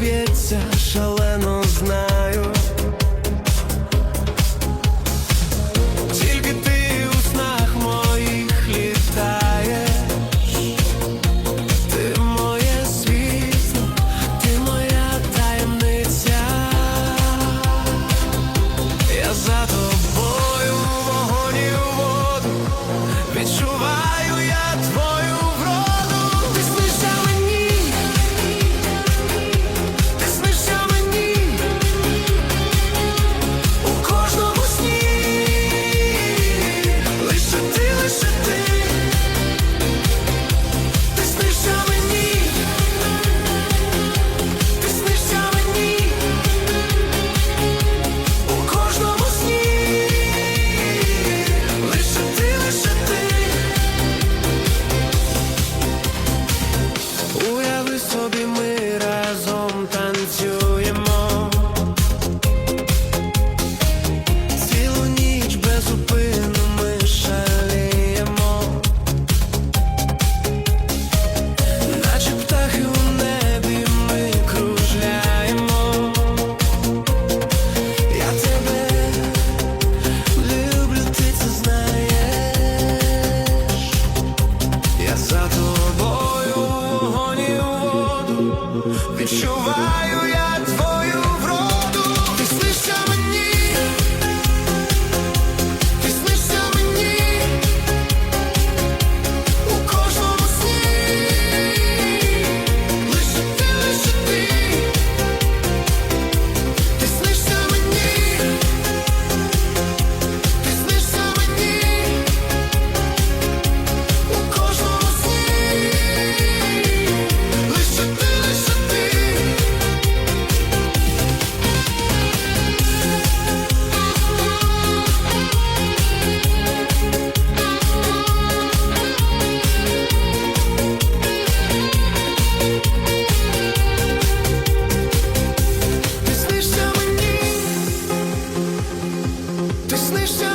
б'ється, шалено знаю. Тільки ти у снах моїх літаєш, ти моє світло, ти моя таємниця, я відчуваю я твою. відчуваю. Снишся